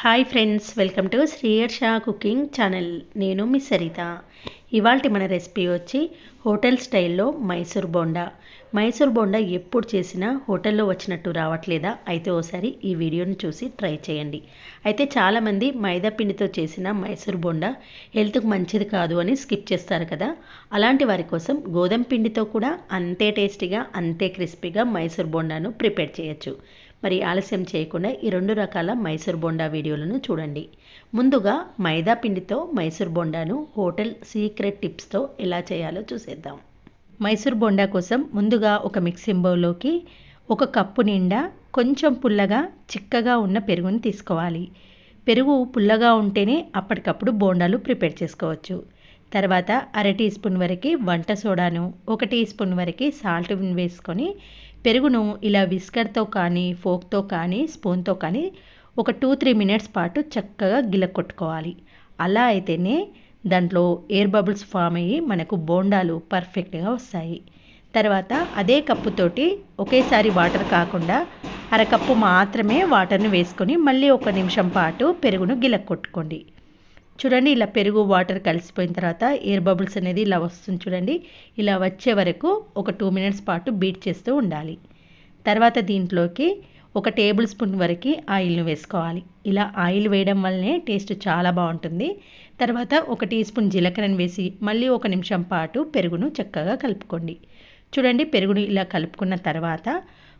Hi friends welcome to Sriyarsha cooking channel నేను మీ సరిత. ఇవాళ మన రెసిపీ వచ్చి హోటల్ స్టైల్లో మైసూర్ బోండా. మైసూర్ బోండా ఎప్పుడు చేసినా హోటల్లో వచ్చినట్టు రావట్లేదా? అయితే ఓసారి ఈ వీడియోని చూసి ట్రై చేయండి. అయితే చాలామంది మైదా పిండితో చేసిన మైసూర్ బోండా హెల్త్కు మంచిది కాదు అని స్కిప్ చేస్తారు కదా. అలాంటి వారి కోసం గోధుమ పిండితో కూడా అంతే టేస్టీగా అంతే క్రిస్పీగా మైసూర్ బోండాను ప్రిపేర్ చేయొచ్చు. మరి ఆలస్యం చేయకుండా ఈ రెండు రకాల మైసూర్ బోండా వీడియోలను చూడండి. ముందుగా మైదా పిండితో మైసూర్ బోండాను హోటల్ సీక్రెట్ టిప్స్తో ఎలా చేయాలో చూసేద్దాం. మైసూర్ బోండా కోసం ముందుగా ఒక మిక్సింగ్ బౌల్లోకి ఒక కప్పు నిండా కొంచెం పుల్లగా చిక్కగా ఉన్న పెరుగుని తీసుకోవాలి. పెరుగు పుల్లగా ఉంటేనే అప్పటికప్పుడు బోండాలు ప్రిపేర్ చేసుకోవచ్చు. తర్వాత అర టీ స్పూన్ వరకు వంట సోడాను ఒక టీ స్పూన్ వరకు సాల్ట్ వేసుకొని పెరుగును ఇలా విస్కర్తో కానీ ఫోక్తో కానీ స్పూన్తో కానీ ఒక టూ త్రీ మినిట్స్ పాటు చక్కగా గిలకొట్టుకోవాలి అలా అయితేనే దాంట్లో ఎయిర్ బబుల్స్ ఫామ్ అయ్యి మనకు బోండాలు పర్ఫెక్ట్గా వస్తాయి. తర్వాత అదే కప్పుతోటి ఒకేసారి వాటర్ కాకుండా అరకప్పు మాత్రమే వాటర్ని వేసుకొని మళ్ళీ ఒక నిమిషం పాటు పెరుగును గిలక్కొట్టుకోండి. చూడండి ఇలా పెరుగు వాటర్ కలిసిపోయిన తర్వాత ఎయిర్ బబుల్స్ అనేది ఇలా వస్తుంది చూడండి. ఇలా వచ్చే వరకు ఒక టూ మినిట్స్ పాటు బీట్ చేస్తూ ఉండాలి. తర్వాత దీంట్లోకి ఒక టేబుల్ స్పూన్ వరకు ఆయిల్ను వేసుకోవాలి. ఇలా ఆయిల్ వేయడం వల్లనే టేస్ట్ చాలా బాగుంటుంది. తర్వాత ఒక టీ స్పూన్ జీలకర్రను వేసి మళ్ళీ ఒక నిమిషం పాటు పెరుగును చక్కగా కలుపుకోండి. చూడండి పెరుగును ఇలా కలుపుకున్న తర్వాత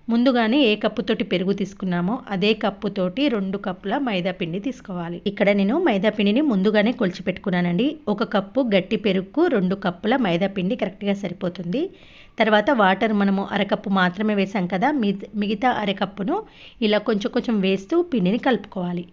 ముందుగానే ఏ కప్పుతోటి పెరుగు తీసుకున్నామో అదే కప్పుతోటి రెండు కప్పుల మైదా పిండి తీసుకోవాలి. ఇక్కడ నేను మైదా పిండిని ముందుగానే కొలిచిపెట్టుకున్నానండి. ఒక కప్పు గట్టి పెరుగుకు రెండు కప్పుల మైదా పిండి కరెక్ట్గా సరిపోతుంది. తర్వాత వాటర్ మనము అరకప్పు మాత్రమే వేసాం కదా మిగతా అరకప్పును ఇలా కొంచెం కొంచెం వేస్తూ పిండిని కలుపుకోవాలి.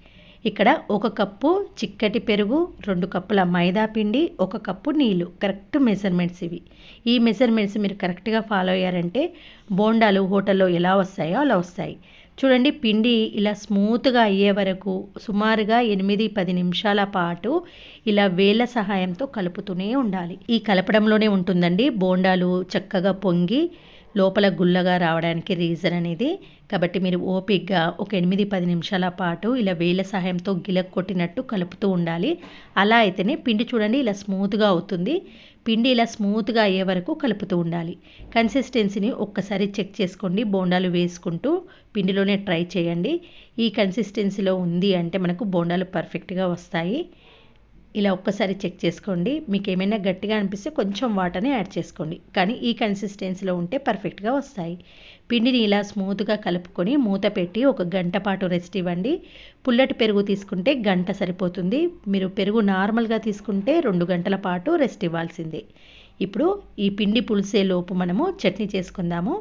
ఇక్కడ ఒక కప్పు చిక్కటి పెరుగు రెండు కప్పుల మైదా పిండి ఒక కప్పు నీళ్ళు కరెక్ట్ మెజర్మెంట్స్ ఇవి. ఈ మెజర్మెంట్స్ మీరు కరెక్ట్గా ఫాలో అయ్యారంటే బోండాలు హోటల్లో ఎలా వస్తాయో అలా వస్తాయి. చూడండి పిండి ఇలా స్మూత్గా అయ్యే వరకు సుమారుగా ఎనిమిది పది నిమిషాల పాటు ఇలా వేల సహాయంతో కలుపుతూనే ఉండాలి. ఈ కలపడంలోనే ఉంటుందండి బోండాలు చక్కగా పొంగి లోపల గుల్లగా రావడానికి రీజన్ అనేది. కాబట్టి మీరు ఓపిక్గా ఒక ఎనిమిది పది నిమిషాల పాటు ఇలా వేల సహాయంతో గిలక్ కొట్టినట్టు కలుపుతూ ఉండాలి. అలా అయితేనే పిండి చూడండి ఇలా స్మూత్గా అవుతుంది. పిండి ఇలా స్మూత్గా అయ్యే వరకు కలుపుతూ ఉండాలి. కన్సిస్టెన్సీని ఒక్కసారి చెక్ చేసుకోండి. బోండాలు వేసుకుంటూ పిండిలోనే ట్రై చేయండి. ఈ కన్సిస్టెన్సీలో ఉంది అంటే మనకు బోండాలు పర్ఫెక్ట్గా వస్తాయి. ఇలా ఒక్కసారి చెక్ చేసుకోండి. మీకు ఏమైనా గట్టిగా అనిపిస్తే కొంచెం వాటర్ని యాడ్ చేసుకోండి. కానీ ఈ కన్సిస్టెన్సీలో ఉంటే పర్ఫెక్ట్గా వస్తాయి. పిండిని ఇలా స్మూత్గా కలుపుకొని మూత పెట్టి ఒక గంట పాటు రెస్ట్ ఇవ్వండి. పుల్లటి పెరుగు తీసుకుంటే గంట సరిపోతుంది. మీరు పెరుగు నార్మల్గా తీసుకుంటే రెండు గంటల పాటు రెస్ట్ ఇవ్వాల్సిందే. ఇప్పుడు ఈ పిండి పులిసే లోపు మనము చట్నీ చేసుకుందాము.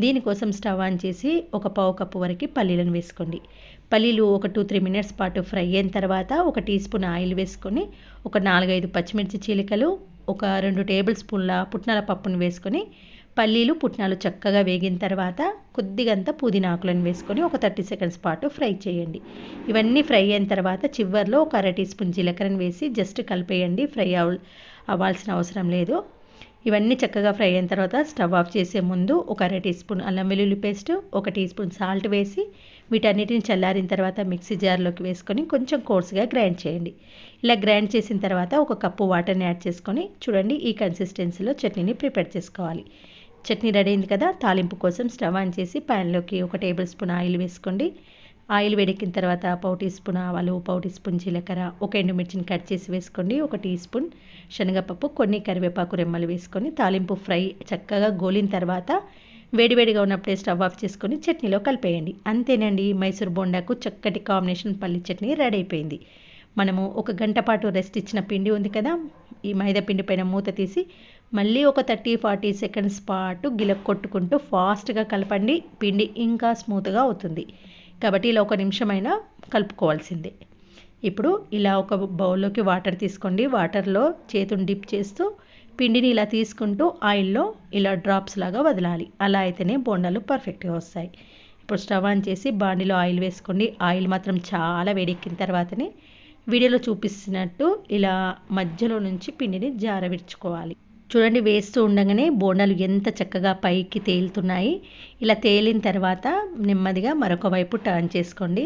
దీనికోసం స్టవ్ ఆన్ చేసి ఒక పావు కప్పు వరకు పల్లీలను వేసుకోండి. పల్లీలు ఒక టూ త్రీ మినిట్స్ పాటు ఫ్రై అయిన తర్వాత ఒక టీ స్పూన్ ఆయిల్ వేసుకొని ఒక నాలుగైదు పచ్చిమిర్చి చీలికలు ఒక రెండు టేబుల్ స్పూన్ల పుట్నాల పప్పును వేసుకొని పల్లీలు పుట్నాలు చక్కగా వేగిన తర్వాత కొద్దిగంత పుదీనా ఆకులను వేసుకొని ఒక థర్టీ సెకండ్స్ పాటు ఫ్రై చేయండి. ఇవన్నీ ఫ్రై అయిన తర్వాత చివరిలో ఒక అర టీ స్పూన్ జీలకర్రను వేసి జస్ట్ కలిపేయండి. ఫ్రై అవ్వాల్సిన అవసరం లేదు. ఇవన్నీ చక్కగా ఫ్రై అయిన తర్వాత స్టవ్ ఆఫ్ చేసే ముందు ఒక అర టీ స్పూన్ అల్లం వెల్లుల్లి పేస్ట్ ఒక టీ స్పూన్ సాల్ట్ వేసి వీటన్నిటిని చల్లారిన తర్వాత మిక్సీ జార్లోకి వేసుకొని కొంచెం కోర్స్గా గ్రైండ్ చేయండి. ఇలా గ్రైండ్ చేసిన తర్వాత ఒక కప్పు వాటర్ని యాడ్ చేసుకొని చూడండి ఈ కన్సిస్టెన్సీలో చట్నీని ప్రిపేర్ చేసుకోవాలి. చట్నీ రెడీ అయింది కదా? తాలింపు కోసం స్టవ్ ఆన్ చేసి ప్యాన్లోకి ఒక టేబుల్ స్పూన్ ఆయిల్ వేసుకోండి. ఆయిల్ వేడెక్కిన తర్వాత పావు టీ స్పూన్ ఆవాలు పావు టీ స్పూన్ జీలకర్ర ఒక ఎండుమిర్చిని కట్ చేసి వేసుకోండి. ఒక టీ స్పూన్ శనగపప్పు కొన్ని కరివేపాకు రెమ్మలు వేసుకొని తాలింపు ఫ్రై చక్కగా గోలిన తర్వాత వేడివేడిగా ఉన్నప్పుడే స్టవ్ ఆఫ్ చేసుకొని చట్నీలో కలిపేయండి. అంతేనండి మైసూర్ బోండాకు చక్కటి కాంబినేషన్ పల్లి చట్నీ రెడీ అయిపోయింది. మనము ఒక గంట పాటు రెస్ట్ ఇచ్చిన పిండి ఉంది కదా ఈ మైదా పిండి పైన మూత తీసి మళ్ళీ ఒక థర్టీ ఫార్టీ సెకండ్స్ పాటు గిలక్ కొట్టుకుంటూ ఫాస్ట్గా కలపండి. పిండి ఇంకా స్మూత్గా అవుతుంది. కాబట్టి ఇలా ఒక నిమిషమైనా కలుపుకోవాల్సిందే. ఇప్పుడు ఇలా ఒక బౌల్లోకి వాటర్ తీసుకోండి. వాటర్లో చేతుని డిప్ చేస్తూ పిండిని ఇలా తీసుకుంటూ ఆయిల్లో ఇలా డ్రాప్స్ లాగా వదలాలి. అలా అయితేనే బోండాలు పర్ఫెక్ట్గా వస్తాయి. ఇప్పుడు స్టవ్ ఆన్ చేసి బాండిలో ఆయిల్ వేసుకోండి. ఆయిల్ మాత్రం చాలా వేడెక్కిన తర్వాతనే వీడియోలో చూపిస్తున్నట్టు ఇలా మధ్యలో నుంచి పిండిని జారవిడ్చుకోవాలి చూడండి వేస్తూ ఉండగానే బోండాలు ఎంత చక్కగా పైకి తేలుతున్నాయి. ఇలా తేలిన తర్వాత నెమ్మదిగా మరొక వైపు టర్న్ చేసుకోండి.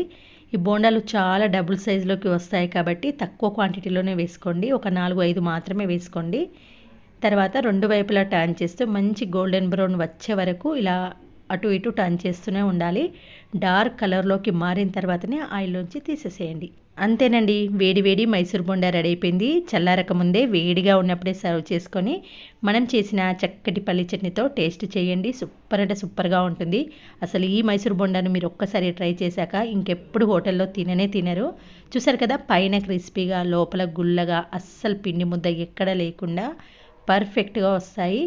ఈ బోండాలు చాలా డబుల్ సైజులోకి వస్తాయి కాబట్టి తక్కువ క్వాంటిటీలోనే వేసుకోండి. ఒక నాలుగు ఐదు మాత్రమే వేసుకోండి. తర్వాత రెండు వైపులా టర్న్ చేస్తూ మంచి గోల్డెన్ బ్రౌన్ వచ్చే వరకు ఇలా అటు ఇటు టర్న్ చేస్తూనే ఉండాలి. డార్క్ కలర్లోకి మారిన తర్వాతనే ఆయిల్లోంచి తీసేసేయండి. అంతేనండి. వేడి వేడి మైసూర్ బొండా రెడీ అయిపోయింది. చల్లారక ముందే వేడిగా ఉన్నప్పుడే సర్వ్ చేసుకొని మనం చేసిన చక్కటి పల్లి చట్నీతో టేస్ట్ చేయండి. సూపర్ అంటే సూపర్గా ఉంటుంది. అసలు ఈ మైసూర్ బొండాను మీరు ఒక్కసారి ట్రై చేశాక ఇంకెప్పుడు హోటల్లో తిననే తినరు. చూసారు కదా పైన క్రిస్పీగా లోపల గుల్లగా అస్సలు పిండి ముద్ద ఎక్కడ లేకుండా పర్ఫెక్ట్గా వస్తాయి.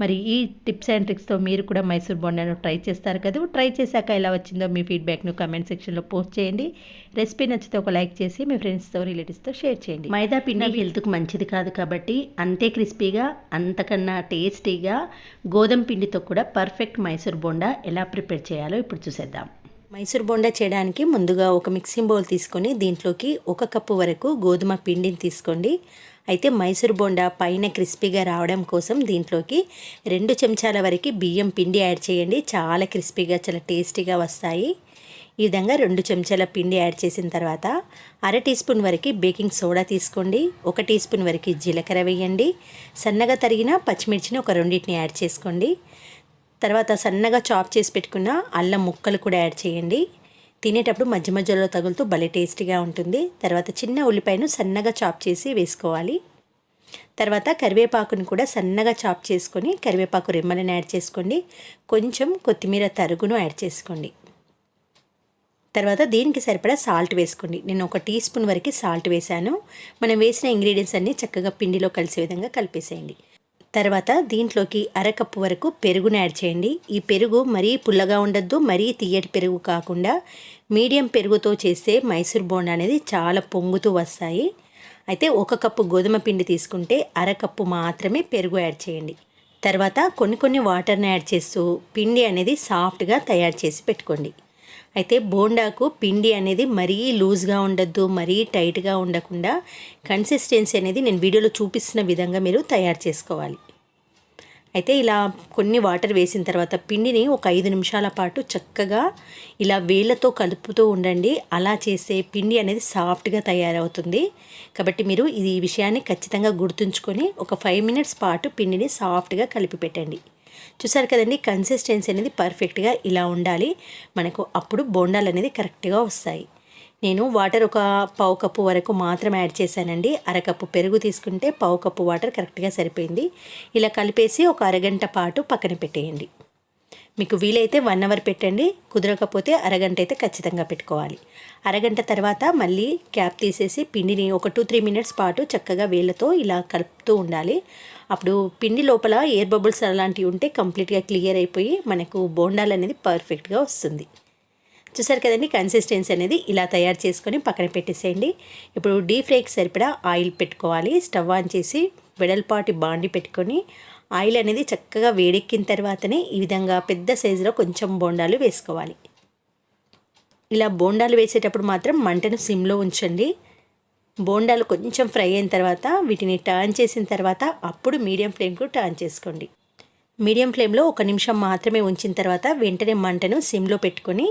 మరి ఈ టిప్స్ అండ్ ట్రిక్స్తో మీరు కూడా మైసూర్ బొండాను ట్రై చేస్తారు కదా? ట్రై చేశాక ఎలా వచ్చిందో మీ ఫీడ్బ్యాక్ను కమెంట్ సెక్షన్లో పోస్ట్ చేయండి. రెసిపీ నచ్చితే ఒక లైక్ చేసి మీ ఫ్రెండ్స్తో రిలేటివ్స్తో షేర్ చేయండి. మైదా పిండి హెల్త్కి మంచిది కాదు కాబట్టి అంతే క్రిస్పీగా అంతకన్నా టేస్టీగా గోధుమ పిండితో కూడా పర్ఫెక్ట్ మైసూర్ బొండా ఎలా ప్రిపేర్ చేయాలో ఇప్పుడు చూసేద్దాం. మైసూర్ బొండా చేయడానికి ముందుగా ఒక మిక్సింగ్ బౌల్ తీసుకొని దీంట్లోకి ఒక కప్పు వరకు గోధుమ పిండిని తీసుకోండి. అయితే మైసూర్ బోండా పైన క్రిస్పీగా రావడం కోసం దీంట్లోకి రెండు చెంచాల వరకు బియ్యం పిండి యాడ్ చేయండి. చాలా క్రిస్పీగా చాలా టేస్టీగా వస్తాయి. ఈ విధంగా రెండు చెంచాల పిండి యాడ్ చేసిన తర్వాత అర టీ స్పూన్ వరకు బేకింగ్ సోడా తీసుకోండి. ఒక టీ స్పూన్ వరకు జీలకర్ర వేయండి. సన్నగా తరిగిన పచ్చిమిర్చిని ఒక రెండింటిని యాడ్ చేసుకోండి. తర్వాత సన్నగా చాప్ చేసి పెట్టుకున్న అల్లం ముక్కలు కూడా యాడ్ చేయండి. తినేటప్పుడు మధ్య మధ్యలో తగులుతూ భలే టేస్టీగా ఉంటుంది. తర్వాత చిన్న ఉల్లిపాయను సన్నగా చాప్ చేసి వేసుకోవాలి. తర్వాత కరివేపాకుని కూడా సన్నగా చాప్ చేసుకొని కరివేపాకు రెమ్మలను యాడ్ చేసుకోండి. కొంచెం కొత్తిమీర తరుగును యాడ్ చేసుకోండి. తర్వాత దీనికి సరిపడా సాల్ట్ వేసుకోండి. నేను ఒక టీ స్పూన్ వరకు సాల్ట్ వేశాను. మనం వేసిన ఇంగ్రీడియంట్స్ అన్నీ చక్కగా పిండిలో కలిసే విధంగా కలిపేసేయండి. తర్వాత దీంట్లోకి అరకప్పు వరకు పెరుగును యాడ్ చేయండి. ఈ పెరుగు మరీ పుల్లగా ఉండద్దు మరీ తీయటి పెరుగు కాకుండా మీడియం పెరుగుతో చేస్తే మైసూర్ బోండా అనేది చాలా పొంగుతూ వస్తాయి. అయితే ఒక కప్పు గోధుమ పిండి తీసుకుంటే అరకప్పు మాత్రమే పెరుగు యాడ్ చేయండి. తర్వాత కొన్ని కొన్ని వాటర్ని యాడ్ చేస్తూ పిండి అనేది సాఫ్ట్గా తయారు చేసి పెట్టుకోండి. అయితే బోండాకు పిండి అనేది మరీ లూజ్గా ఉండద్దు మరీ టైట్గా ఉండకుండా కన్సిస్టెన్సీ అనేది నేను వీడియోలో చూపిస్తున్న విధంగా మీరు తయారు చేసుకోవాలి. అయితే ఇలా కొన్ని వాటర్ వేసిన తర్వాత పిండిని ఒక ఐదు నిమిషాల పాటు చక్కగా ఇలా వేళ్ళతో కలుపుతూ ఉండండి. అలా చేస్తే పిండి అనేది సాఫ్ట్గా తయారవుతుంది. కాబట్టి మీరు ఇది ఈ విషయాన్ని ఖచ్చితంగా గుర్తుంచుకొని ఒక ఫైవ్ మినిట్స్ పాటు పిండిని సాఫ్ట్గా కలిపి పెట్టండి. చూసారు కదండి కన్సిస్టెన్సీ అనేది పర్ఫెక్ట్గా ఇలా ఉండాలి. మనకు అప్పుడు బోండాలు అనేది కరెక్ట్గా వస్తాయి. నేను వాటర్ ఒక పావు కప్పు వరకు మాత్రం యాడ్ చేశానండి. అరకప్పు పెరుగు తీసుకుంటే పావు కప్పు వాటర్ కరెక్ట్గా సరిపోయింది. ఇలా కలిపేసి ఒక అరగంట పాటు పక్కన పెట్టేయండి. మీకు వీలైతే వన్ అవర్ పెట్టండి. కుదరకపోతే అరగంట అయితే ఖచ్చితంగా పెట్టుకోవాలి. అరగంట తర్వాత మళ్ళీ క్యాప్ తీసేసి పిండిని ఒక టూ త్రీ మినిట్స్ పాటు చక్కగా వేళ్ళతో ఇలా కలుపుతూ ఉండాలి. అప్పుడు పిండి లోపల ఎయిర్ బబుల్స్ అలాంటివి ఉంటే కంప్లీట్గా క్లియర్ అయిపోయి మనకు బోండాలు అనేది పర్ఫెక్ట్గా వస్తుంది. చూసారు కదండి కన్సిస్టెన్సీ అనేది ఇలా తయారు చేసుకొని పక్కన పెట్టేసేయండి. ఇప్పుడు డీప్ ఫ్రైకి సరిపడా ఆయిల్ పెట్టుకోవాలి. స్టవ్ ఆన్ చేసి వెడల్పాటి బాండి పెట్టుకొని ఆయిల్ అనేది చక్కగా వేడెక్కిన తర్వాతనే ఈ విధంగా పెద్ద సైజులో కొంచెం బోండాలు వేసుకోవాలి. ఇలా బోండాలు వేసేటప్పుడు మాత్రం మంటను సిమ్లో ఉంచండి. బోండాలు కొంచెం ఫ్రై అయిన తర్వాత వీటిని టర్న్ చేసిన తర్వాత అప్పుడు మీడియం ఫ్లేమ్కు టర్న్ చేసుకోండి. మీడియం ఫ్లేమ్లో ఒక నిమిషం మాత్రమే ఉంచిన తర్వాత వెంటనే మంటను సిమ్లో పెట్టుకొని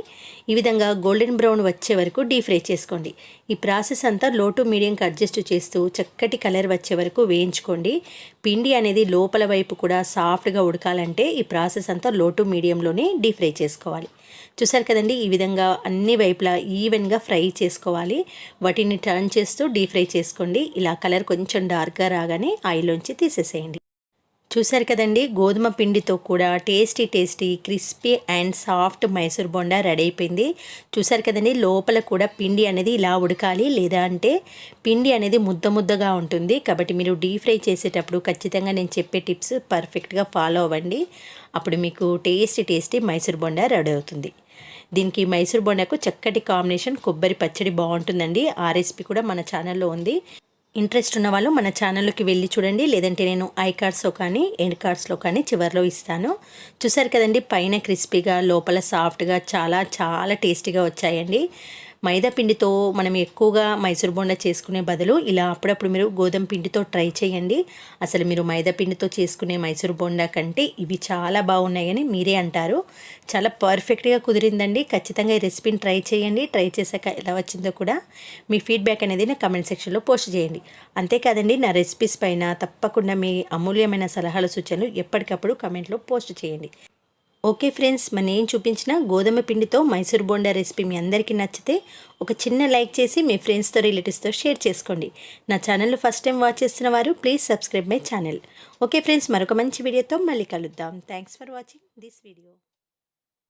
ఈ విధంగా గోల్డెన్ బ్రౌన్ వచ్చే వరకు డీప్ ఫ్రై చేసుకోండి. ఈ ప్రాసెస్ అంతా లో టు మీడియంకి అడ్జస్ట్ చేస్తూ చక్కటి కలర్ వచ్చే వరకు వేయించుకోండి. పిండి అనేది లోపల వైపు కూడా సాఫ్ట్గా ఉడకాలంటే ఈ ప్రాసెస్ అంతా లో టు మీడియంలోనే డీప్ ఫ్రై చేసుకోవాలి. చూసారు కదండి ఈ విధంగా అన్ని వైపులా ఈవెన్గా ఫ్రై చేసుకోవాలి. వాటిని టర్న్ చేస్తూ డీప్ ఫ్రై చేసుకోండి. ఇలా కలర్ కొంచెం డార్క్గా రాగానే ఆయిల్లోంచి తీసేసేయండి. చూసారు కదండి గోధుమ పిండితో కూడా tasty tasty crispy and soft Mysore bonda ready అయిపోయింది. చూసారు కదండి లోపల కూడా పిండి అనేది ఇలా ఉడకాలి లేదా అంటే పిండి అనేది ముద్ద ముద్దగా ఉంటుంది. కాబట్టి మీరు డీప్ ఫ్రై చేసేటప్పుడు ఖచ్చితంగా నేను చెప్పే టిప్స్ పర్ఫెక్ట్గా ఫాలో అవ్వండి. అప్పుడు మీకు tasty tasty Mysore bonda ready అవుతుంది. దీనికి మైసూర్ బొండాకు చక్కటి కాంబినేషన్ కొబ్బరి పచ్చడి బాగుంటుందండి. ఆ రెసిపీ కూడా మన ఛానల్లో ఉంది. ఇంట్రెస్ట్ ఉన్న వాళ్ళు మన ఛానల్లోకి వెళ్ళి చూడండి. లేదంటే నేను ఐ కార్డ్స్లో కానీ ఎండ్ కార్డ్స్లో కానీ చివరిలో ఇస్తాను. చూసారు కదండి పైన క్రిస్పీగా లోపల సాఫ్ట్గా చాలా చాలా టేస్టీగా వచ్చాయండి. మైదా పిండితో మనం ఎక్కువగా మైసూర్ బోండా చేసుకునే బదులు ఇలా అప్పుడప్పుడు మీరు గోధుమ పిండితో ట్రై చేయండి. అసలు మీరు మైదా పిండితో చేసుకునే మైసూర్ బోండా కంటే ఇవి చాలా బాగున్నాయని మీరే అంటారు. చాలా పర్ఫెక్ట్గా కుదిరిందండి. ఖచ్చితంగా ఈ రెసిపీని ట్రై చేయండి. ట్రై చేశాక ఎలా వచ్చిందో కూడా మీ ఫీడ్బ్యాక్ అనేది నా కమెంట్ సెక్షన్లో పోస్ట్ చేయండి. అంతేకాదండి నా రెసిపీస్ పైన తప్పకుండా మీ అమూల్యమైన సలహాలు సూచనలు ఎప్పటికప్పుడు కమెంట్లో పోస్ట్ చేయండి. ఓకే ఫ్రెండ్స్ మన ఏం చూపించిన గోధుమ పిండితో మైసూర్ బోండా రెసిపీ మీ అందరికీ నచ్చితే ఒక చిన్న లైక్ చేసి మీ ఫ్రెండ్స్తో రిలేటివ్స్తో షేర్ చేసుకోండి. నా ఛానల్ ఫస్ట్ టైం వాచ్ చేస్తున్న వారు please subscribe my channel. Okay friends మరొక మంచి వీడియోతో మళ్ళీ కలుద్దాం. Thanks for watching this video.